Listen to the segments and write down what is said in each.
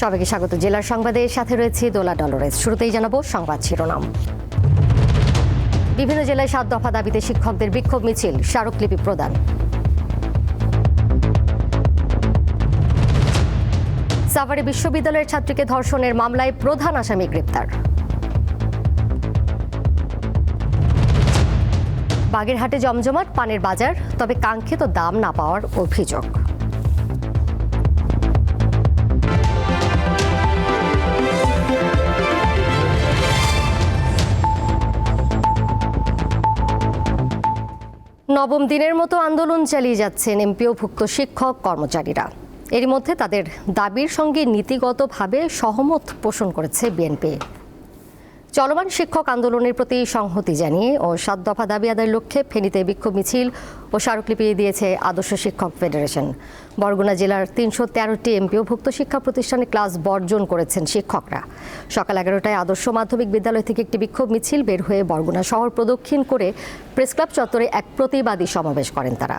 সবাইকে স্বাগত। জেলার সংবাদের সাথে রয়েছে দোলা ডলরেস শুরুতেই জানাব সংবাদ শিরোনাম। বিভিন্ন জেলায় সাত দফা দাবিতে শিক্ষকদের বিক্ষোভ মিছিল, স্মারকলিপি প্রদান। সাভারে বিশ্ববিদ্যালয়ের ছাত্রীকে ধর্ষণের মামলায় প্রধান আসামি গ্রেপ্তার। বাগেরহাটে জমজমাট, পানের বাজার, তবে কাঙ্ক্ষিত দাম না পাওয়ার অভিযোগ। নবম দিনের মতো আন্দোলন চালিয়ে যাচ্ছেন এমপিওভুক্ত শিক্ষক কর্মচারীরা। এর মধ্যে তাদের দাবির সঙ্গে নীতিগতভাবে সহমত পোষণ করেছে বিএনপি। চলমান শিক্ষক আন্দোলনের প্রতি সংহতি জানিয়ে ও সাত দফা দাবি আদায়ের লক্ষ্যে ফেনীতে বিক্ষোভ মিছিল ও স্মারকলিপি দিয়েছে আদর্শ শিক্ষক ফেডারেশন। বরগুনা জেলার তিনশো তেরোটি এমপিওভুক্ত শিক্ষা প্রতিষ্ঠানে ক্লাস বর্জন করেছেন শিক্ষকরা। সকাল এগারোটায় আদর্শ মাধ্যমিক বিদ্যালয় থেকে একটি বিক্ষোভ মিছিল বের হয়ে বরগুনা শহর প্রদক্ষিণ করে প্রেসক্লাব চত্বরে এক প্রতিবাদী সমাবেশ করেন তারা।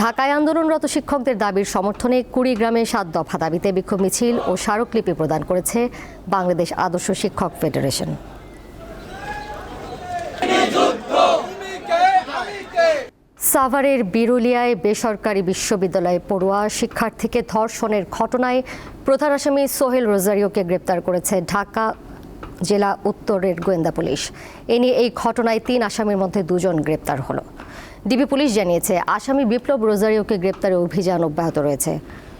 ঢাকায় আন্দোলনরত শিক্ষকদের দাবির সমর্থনে কুড়িগ্রামে সাত দফা দাবিতে বিক্ষোভ মিছিল ও স্মারকলিপি প্রদান করেছে বাংলাদেশ আদর্শ শিক্ষক ফেডারেশন। সাভারের বিরুলিয়ায় বেসরকারি বিশ্ববিদ্যালয়ে পড়ুয়া শিক্ষার্থীকে ধর্ষণের ঘটনায় প্রধান আসামি সোহেল রোজারিওকে গ্রেপ্তার করেছে ঢাকা জেলা উত্তরের গোয়েন্দা পুলিশ। এ নিয়ে এই ঘটনায় তিন আসামির মধ্যে দুজন গ্রেপ্তার হলো। ডিবি পুলিশ জানিয়েছে, আসামি বিপ্লব রোজারিওকে গ্রেপ্তারে অভিযান অব্যাহত রয়েছে।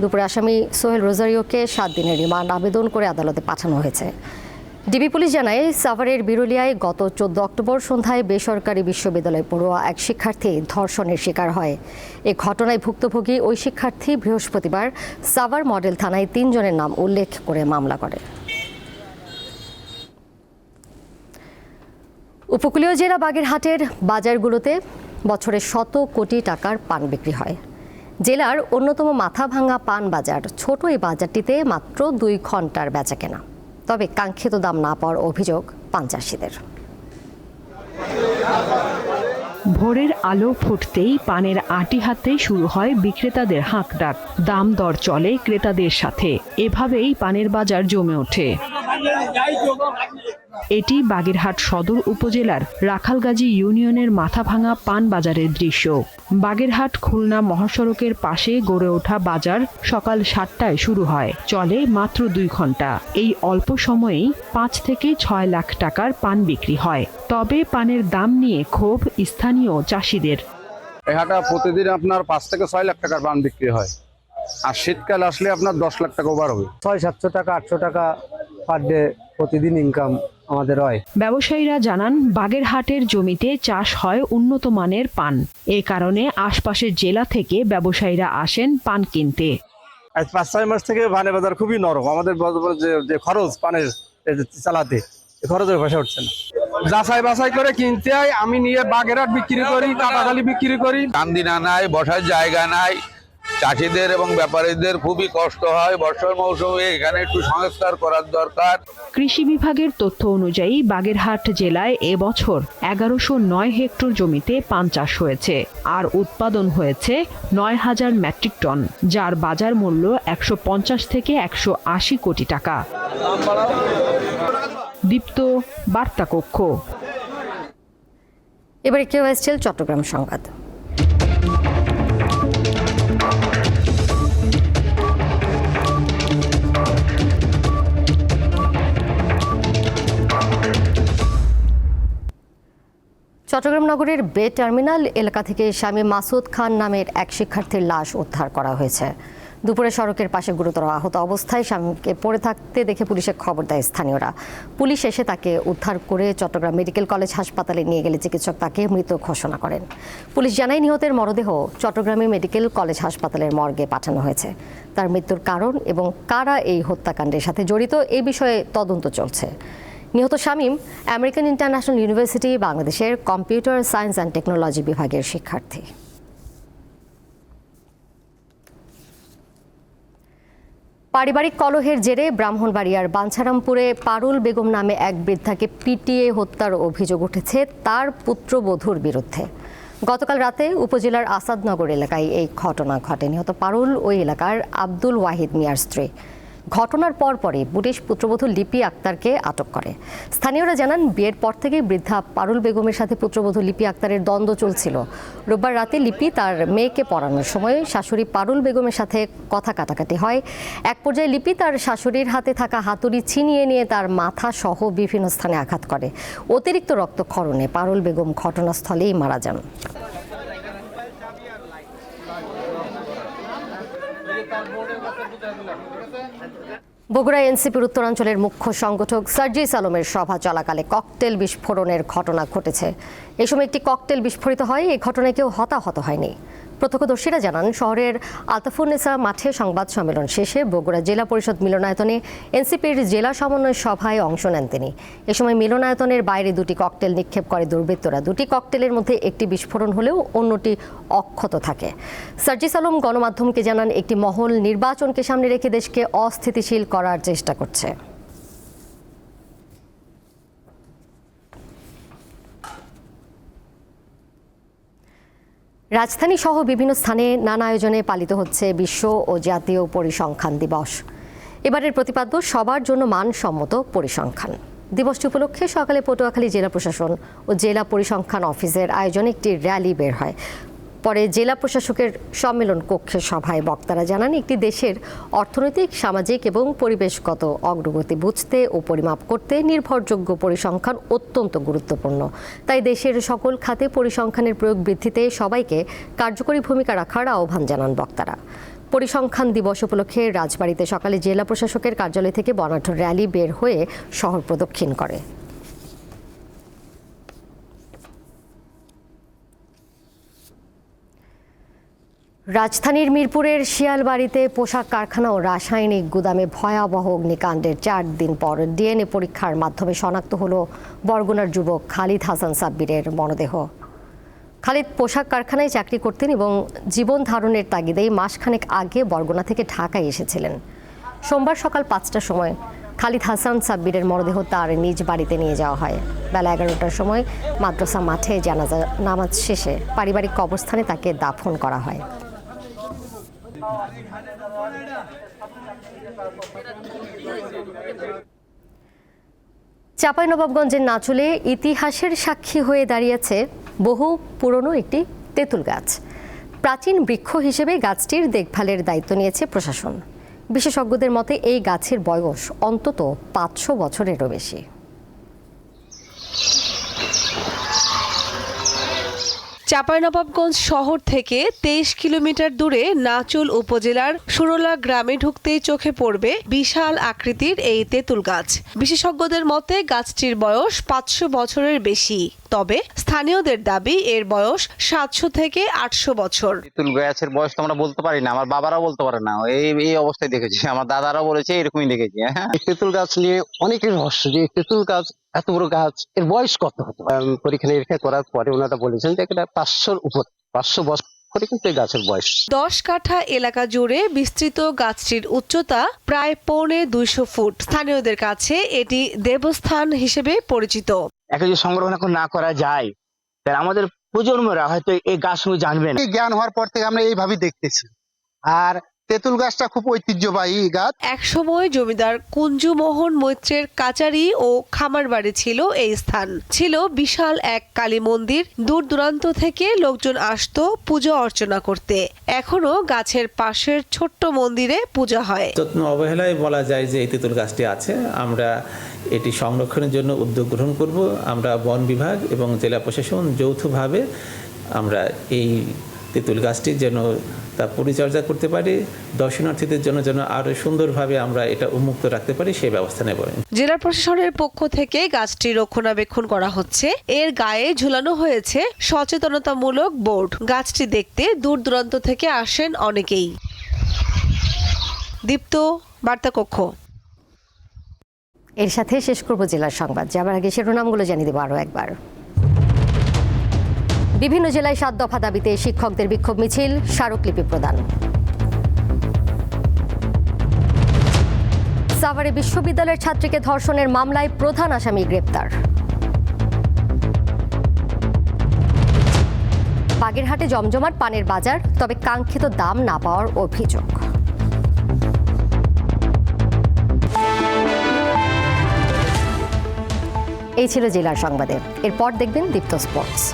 দুপুরে আসামি সোহেল রোজারিওকে সাত দিনের রিমান্ড আবেদন করে আদালতে পাঠানো হয়েছে। ডিবি পুলিশ জানায়, সাভারের বিরুলিয়ায় গত চোদ্দ অক্টোবর সন্ধ্যায় বেসরকারি বিশ্ববিদ্যালয়ে পড়ুয়া এক শিক্ষার্থী ধর্ষণের শিকার হয়। এ ঘটনায় ভুক্তভোগী ওই শিক্ষার্থী বৃহস্পতিবার সাভার মডেল থানায় তিনজনের নাম উল্লেখ করে মামলা করে। উপকূলীয় জেলা বাগেরহাটের বাজারগুলোতে বছরে শত কোটি টাকার পান বিক্রি হয়। জেলার অন্যতম মাথা ভাঙা পান বাজার ছোট এই বাজারটিতে মাত্র দুই ঘণ্টার বেচা কেনা তবে কাঙ্ক্ষিত দাম না পাওয়ার অভিযোগ পান চাষিদের। ভোরের আলো ফুটতেই পানের আটি হাতে শুরু হয় বিক্রেতাদের হাঁকডাক দাম দর চলে ক্রেতাদের সাথে। এভাবেই পানের বাজার জমে ওঠে। এটি বাগেরহাট সদর উপজেলার রাখালগাজী ইউনিয়নের মাথাভাঙা পান বাজারের দৃশ্য। বাগেরহাট খুলনা মহাসড়কের পাশে গড়ে ওঠা বাজার সকাল সাতটায় শুরু হয় চলে মাত্র দুই ঘণ্টা। এই অল্প সময়েই পাঁচ থেকে ছয় লাখ টাকার পান বিক্রি হয়। তবে পানের দাম নিয়ে ক্ষোভ স্থানীয় চাষিদের। এই হাটা প্রতিদিন আপনার পাঁচ থেকে ছয় লাখ টাকার পান বিক্রি হয়। আর শীতকাল আসলে আপনার দশ লাখ টাকা ওভার হবে। ছয় সাতশো টাকা আটশো টাকা পার ডে প্রতিদিন ইনকাম আমাদের হয়। ব্যবসায়ীরা জানান বাগেরহাটের জমিতে চাষ হয় উন্নত মানের পান। এ কারণে আশপাশের জেলা থেকে ব্যবসায়ীরা আসেন পান কিনতে। আজ পাঁচ ছয় মাস থেকে পানের বাজার খুবই নরম। আমাদের যে যে খরচ পানের চালাতে খরচের পয়সা উঠছে না। যাচাই বাছাই করে কিনতে হয় আমি নিয়ে বাগেরহাট বিক্রি করি কাটাখালি বিক্রি করি। কান্দিনা নাই বসার জায়গা নাই। চাষিদের এবং ব্যাপারীদের খুবই কষ্ট হয়। বর্ষার মৌসুমে এখানে একটু সংস্কার করার দরকার। কৃষি বিভাগের তথ্য অনুযায়ী বাগেরহাট জেলায় এবছর এগারোশো নয় হেক্টর জমিতে পান চাষ হয়েছে আর উৎপাদন হয়েছে নয় হাজার মেট্রিক টন যার বাজার মূল্য একশো পঞ্চাশ থেকে একশো আশি কোটি টাকা। দীপ্ত বার্তা কক্ষ এবারে কেউ এসছিল চট্টগ্রাম সংবাদ। চট্টগ্রাম নগরের বে টার্মিনাল এলাকা থেকে স্বামী মাসুদ খান নামের এক শিক্ষার্থীর লাশ উদ্ধার করা হয়েছে। দুপুরে সড়কের পাশে গুরুতর আহত অবস্থায় স্বামীকে পড়ে থাকতে দেখে পুলিশে খবর দেয় স্থানীয়রা। পুলিশ এসে তাকে উদ্ধার করে চট্টগ্রাম মেডিকেল কলেজ হাসপাতালে নিয়ে গেলে চিকিৎসক তাকে মৃত ঘোষণা করেন। পুলিশ জানায়, নিহতের মরদেহ চট্টগ্রামে মেডিকেল কলেজ হাসপাতালের মর্গে পাঠানো হয়েছে। তার মৃত্যুর কারণ এবং কারা এই হত্যাকাণ্ডের সাথে জড়িত এই বিষয়ে তদন্ত চলছে। নিহত শামীম আমেরিকান ইন্টারন্যাশনাল ইউনিভার্সিটি, বাংলাদেশের কম্পিউটার সায়েন্স অ্যান্ড টেকনোলজি বিভাগের শিক্ষার্থী। পারিবারিক কলহের জেরে ব্রাহ্মণবাড়িয়ার বাঞ্ছারামপুরে পারুল বেগম নামে এক বৃদ্ধাকে পিটিয়ে হত্যার অভিযোগ উঠেছে তার পুত্রবধূর বিরুদ্ধে। গতকাল রাতে উপজেলার আসাদনগর এলাকায় এই ঘটনা ঘটে। নিহত পারুল ওই এলাকার আব্দুল ওয়াহিদ মিয়ার স্ত্রী। ঘটনার পরপরই পুলিশ পুত্রবধূ লিপি আক্তারকে আটক করে। স্থানীয়রা জানান, বিয়ের পর থেকেই বৃদ্ধা পারুল বেগমের সাথে পুত্রবধূ লিপি আক্তারের দ্বন্দ্ব চলছিল। রোববার রাতে লিপি তার মেয়েকে পড়ানোর সময় শাশুড়ি পারুল বেগমের সাথে কথা কাটাকাটি হয়। এক পর্যায়ে লিপি তার শাশুড়ির হাতে থাকা হাতুড়ি ছিনিয়ে নিয়ে তার মাথা সহ বিভিন্ন স্থানে আঘাত করে। অতিরিক্ত রক্তক্ষরণে পারুল বেগম ঘটনাস্থলেই মারা যান। বগুড়া এনসিপির উত্তরাঞ্চলের মুখ্য সংগঠক সার্জিস আলমের সভা চলাকালে ককটেল বিস্ফোরণের ঘটনা ঘটেছে। এ সময় একটি ককটেল বিস্ফোরিত হয় এই ঘটনায় কেউ হতাহত হয়নি। প্রত্যক্ষদর্শীরা জানান, শহরের আলতাফুন্নেসা মাঠে সংবাদ সম্মেলন শেষে বগুড়া জেলা পরিষদ মিলনায়তনে এনসিপির জেলা সমন্বয় সভায় অংশ নেন তিনি। এ সময় মিলনায়তনের বাইরে দুটি ককটেল নিক্ষেপ করে দুর্বৃত্তরা। দুটি ককটেলের মধ্যে একটি বিস্ফোরণ হলেও অন্যটি অক্ষত থাকে। সার্জিস আলম গণমাধ্যমকে জানান, একটি মহল নির্বাচনকে সামনে রেখে দেশকে অস্থিতিশীল করার চেষ্টা করছে। রাজধানী সহ বিভিন্ন স্থানে নানা আয়োজনে পালিত হচ্ছে বিশ্ব ও জাতীয় পরিসংখ্যান দিবস। এবারের প্রতিপাদ্য, সবার জন্য মানসম্মত পরিসংখ্যান। দিবসটি উপলক্ষে সকালে পটুয়াখালী জেলা প্রশাসন ও জেলা পরিসংখ্যান অফিসের আয়োজনে একটি র্যালি বের হয়। পরে জেলা প্রশাসকের সম্মেলন কক্ষের সভায় বক্তারা জানান, একটি দেশের অর্থনৈতিক, সামাজিক এবং পরিবেশগত অগ্রগতি বুঝতে ও পরিমাপ করতে নির্ভরযোগ্য পরিসংখ্যান অত্যন্ত গুরুত্বপূর্ণ। তাই দেশের সকল খাতে পরিসংখ্যানের প্রয়োগ বৃদ্ধিতে সবাইকে কার্যকরী ভূমিকা রাখার আহ্বান জানান বক্তারা। পরিসংখ্যান দিবস উপলক্ষে রাজবাড়িতে সকালে জেলা প্রশাসকের কার্যালয় থেকে বনাঢ্য র্যালি বের হয়ে শহর প্রদক্ষিণ করে। রাজধানীর মিরপুরের শিয়ালবাড়িতে পোশাক কারখানা ও রাসায়নিক গুদামে ভয়াবহ অগ্নিকাণ্ডের চার দিন পর ডিএনএ পরীক্ষার মাধ্যমে শনাক্ত হল বরগুনার যুবক খালিদ হাসান সাব্বিরের মরদেহ। খালিদ পোশাক কারখানায় চাকরি করতেন এবং জীবন ধারণের তাগিদেই মাসখানেক আগে বরগুনা থেকে ঢাকায় এসেছিলেন। সোমবার সকাল পাঁচটার সময় খালিদ হাসান সাব্বিরের মরদেহ তার নিজ বাড়িতে নিয়ে যাওয়া হয়। বেলা এগারোটার সময় মাদ্রাসা মাঠে জানাজা নামাজ শেষে পারিবারিক কবরস্থানে তাকে দাফন করা হয়। চাঁপাইনবাবগঞ্জের নাচলে ইতিহাসের সাক্ষী হয়ে দাঁড়িয়েছে বহু পুরনো একটি তেঁতুল গাছ। প্রাচীন বৃক্ষ হিসেবে গাছটির দেখভালের দায়িত্ব নিয়েছে প্রশাসন। বিশেষজ্ঞদের মতে এই গাছের বয়স অন্তত পাঁচশো বছরেরও বেশি। চাঁপাইনবাবগঞ্জ শহর থেকে তেইশ কিলোমিটার দূরে নাচুল উপজেলার সুরলা গ্রামে ঢুকতেই চোখে পড়বে বিশাল আকৃতির এই তেঁতুল গাছ। বিশেষজ্ঞদের মতে গাছটির বয়স পাঁচশো বছরের বেশি। তবে স্থানীয়দের দাবি এর বয়স সাতশো থেকে আটশো বছর। তেঁতুল গাছের বয়স তো আমরা বলতে পারি না আমার বাবারাও বলতে পারে না। এই এই অবস্থায় দেখেছি আমার দাদারাও বলেছে এরকমই দেখেছি হ্যাঁ। তেঁতুল গাছ নিয়ে অনেকের রহস্য যে তেঁতুল গাছ এত বড় গাছ এর বয়স কত হতো পরীক্ষা নিরীক্ষা করার পরে ওনারা বলেছেন যে এটা পাঁচশোর উপর পাঁচশো বছর গাছের বয়স। দশ কাঠা এলাকা জুড়ে বিস্তৃত গাছটির উচ্চতা প্রায় পৌনে দুইশো ফুট। স্থানীয়দের কাছে এটি দেবস্থান হিসেবে পরিচিত। একটা যদি সংরক্ষণ এখন না করা যায় তাহলে আমাদের প্রজন্মরা হয়তো এই গাছগুলো জানবে না। জ্ঞান হওয়ার পর থেকে আমরা এইভাবে দেখতেছি। আর তেঁতুল গাছটা খুব ঐতিহ্যবাহী গাছ। একসময় জমিদার কুঞ্জু মোহন মৈত্রের কাচারি ও খামার বাড়ি ছিল এই স্থান। ছিল বিশাল এক কালী মন্দির। দূর দূরান্ত থেকে লোকজন আসতো পূজা অর্চনা করতে। এখনও গাছের পাশের ছোট্ট মন্দিরে পূজা হয়। যত্ন অবহেলায় বলা যায় যে এই তেঁতুল গাছটি আছে। আমরা এটি সংরক্ষণের জন্য উদ্যোগ গ্রহণ করব। আমরা বন বিভাগ এবং জেলা প্রশাসন যৌথভাবে আমরা এই তেঁতুল গাছটি যেন তা পরিচর্যা করতে পারি দর্শনার্থীদের জন্য যেন আরও সুন্দরভাবে আমরা এটা উন্মুক্ত রাখতে পারি সেই ব্যবস্থা নেব জেলা প্রশাসনের পক্ষ থেকে গাছটি রক্ষণাবেক্ষণ করা হচ্ছে। এর গায়ে ঝুলানো হয়েছে সচেতনতামূলক বোর্ড। গাছটি দেখতে দূর দূরান্ত থেকে আসেন অনেকেই। দীপ্ত বার্তা কক্ষ। এর সাথে শেষ করব জেলার সংবাদ। যাবার আগে শিরোনামগুলো জানিয়ে দেবো আরও একবার। বিভিন্ন জেলায় সাত দফা দাবিতে শিক্ষকদের বিক্ষোভ মিছিল, স্মারকলিপি প্রদান। সাভারে বিশ্ববিদ্যালয়ের ছাত্রীকে ধর্ষণের মামলায় প্রধান আসামি গ্রেপ্তার। বাগেরহাটে জমজমাট পানের বাজার, তবে কাঙ্ক্ষিত দাম না পাওয়ার অভিযোগ। এই ছিল জেলার সংবাদে। এরপর দেখবেন দীপ্ত স্পোর্টস।